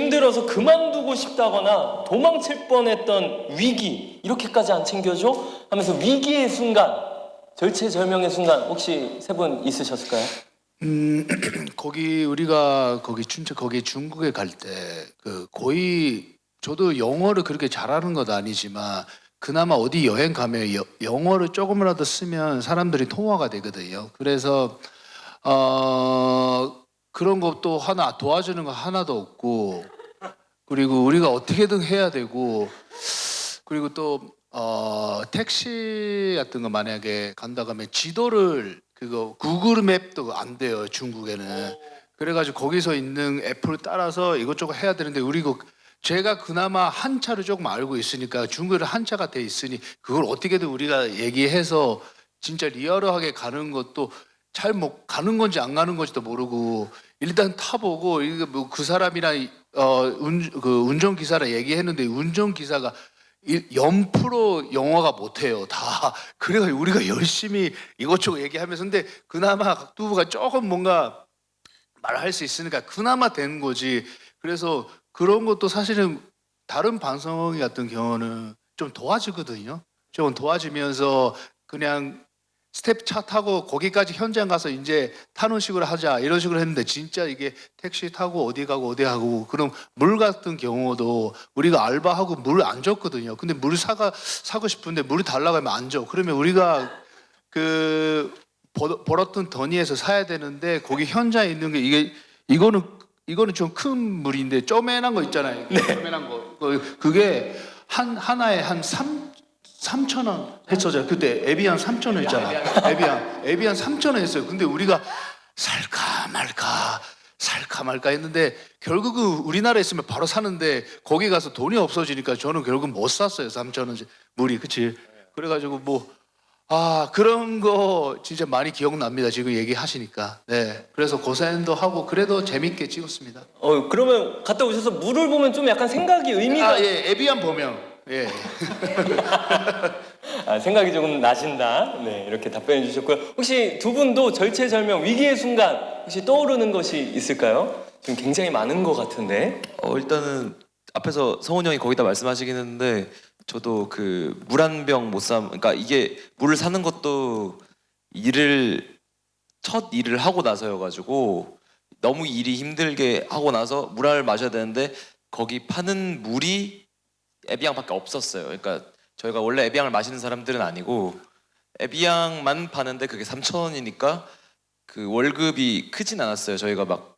힘들어서 그만두고 싶다거나 도망칠 뻔했던 위기 이렇게까지 안 챙겨줘? 하면서 위기의 순간 절체절명의 순간 혹시 세 분 있으셨을까요? 음, 거기 우리가 거기 춘천 거기 중국에 갈 때 그 거의 저도 영어를 그렇게 잘하는 건 아니지만 그나마 어디 여행 가면 여- 영어를 조금이라도 쓰면 사람들이 통화가 되거든요. 그래서 어 그런 것도 하나 도와주는 거 하나도 없고 그리고 우리가 어떻게든 해야 되고 그리고 또 어, 택시 같은 거 만약에 간다 하면 지도를 그거 구글 맵도 안 돼요 중국에는. 그래가지고 거기서 있는 애플을 따라서 이것저것 해야 되는데 우리 그 제가 그나마 한자를 조금 알고 있으니까 중국에 한자가 돼 있으니 그걸 어떻게든 우리가 얘기해서 진짜 리얼하게 가는 것도 잘뭐 가는 건지 안 가는 건지도 모르고 일단 타보고 이거 뭐 그 사람이랑 어 운 그 운전 기사랑 얘기했는데 운전 기사가 연프로 영어가 못해요. 다. 그래가지고 우리가 열심히 이것저것 얘기하면서 근데 그나마 각두부가 조금 뭔가 말할 수 있으니까 그나마 된 거지. 그래서 그런 것도 사실은 다른 방송 같은 경우는 좀 도와주거든요. 좀 도와주면서 그냥 스텝 차 타고 거기까지 현장 가서 이제 타는 식으로 하자 이런 식으로 했는데 진짜 이게 택시 타고 어디 가고 어디 가고 그럼 물 같은 경우도 우리가 알바하고 물 안 줬거든요. 근데 물 사가 사고 싶은데 물이 달라고 하면 안 줘. 그러면 우리가 그 벌- 벌었던 더니에서 사야 되는데 거기 현장에 있는 게 이게 이거는 이거는 좀 큰 물인데 쪼매난 거 있잖아요. 쪼매난 거. 그- 그게 한 하나에 한 3, 3천 원 했었잖아요. 그때 에비안 3천 원 했잖아. 에비안 에비안 3천 원 했어요. 근데 우리가 살까 말까 살까 말까 했는데 결국은 우리나라에 있으면 바로 사는데 거기 가서 돈이 없어지니까 저는 결국 못 샀어요. 3천 원 물이 그치? 그래가지고 뭐 아 그런 거 진짜 많이 기억납니다. 지금 얘기하시니까 네 그래서 고생도 하고 그래도 재밌게 찍었습니다. 어 그러면 갔다 오셔서 물을 보면 좀 약간 생각이 의미가 아 예 에비안 보면 예. 아, 생각이 조금 나신다. 네, 이렇게 답변해 주셨고요. 혹시 두 분도 절체절명 위기의 순간 혹시 떠오르는 것이 있을까요? 지금 굉장히 많은 것 같은데. 어 일단은 앞에서 성훈 형이 거기다 말씀하시긴 했는데 저도 그 물 한 병못 사. 그러니까 이게 물을 사는 것도 일을 첫 일을 하고 나서여가지고 너무 일이 힘들게 하고 나서 물을 마셔야 되는데 거기 파는 물이 에비앙밖에 없었어요. 그러니까 저희가 원래 에비앙을 마시는 사람들은 아니고 에비앙만 파는데 그게 3천 원이니까 그 월급이 크진 않았어요. 저희가 막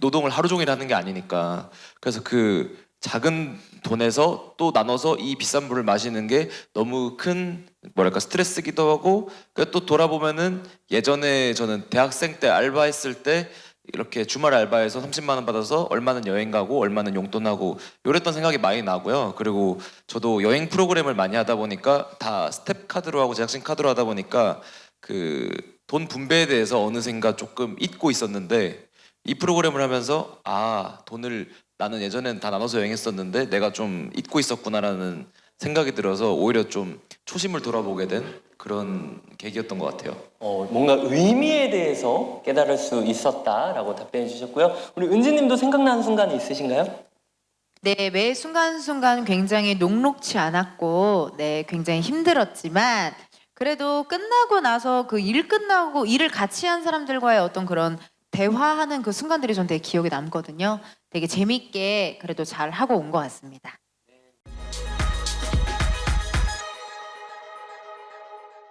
노동을 하루 종일 하는 게 아니니까 그래서 그 작은 돈에서 또 나눠서 이 비싼 물을 마시는 게 너무 큰 뭐랄까 스트레스기도 하고 그또 돌아보면은 예전에 저는 대학생 때 알바했을 때 이렇게 주말 알바해서 30만 원 받아서 얼마는 여행 가고 얼마는 용돈하고 요랬던 생각이 많이 나고요. 그리고 저도 여행 프로그램을 많이 하다 보니까 다 스텝 카드로 하고 제작진 카드로 하다 보니까 그 돈 분배에 대해서 어느샌가 조금 잊고 있었는데 이 프로그램을 하면서 아 돈을 나는 예전엔 다 나눠서 여행했었는데 내가 좀 잊고 있었구나라는 생각이 들어서 오히려 좀 초심을 돌아보게 된 그런 계기였던 것 같아요. 어, 뭔가 의미에 대해서 깨달을 수 있었다라고 답변해 주셨고요. 우리 은지님도 생각나는 순간이 있으신가요? 네, 매 순간순간 굉장히 녹록치 않았고, 네, 굉장히 힘들었지만, 그래도 끝나고 나서 그 일 끝나고 일을 같이 한 사람들과의 어떤 그런 대화하는 그 순간들이 전 되게 기억에 남거든요. 되게 재밌게 그래도 잘 하고 온 것 같습니다.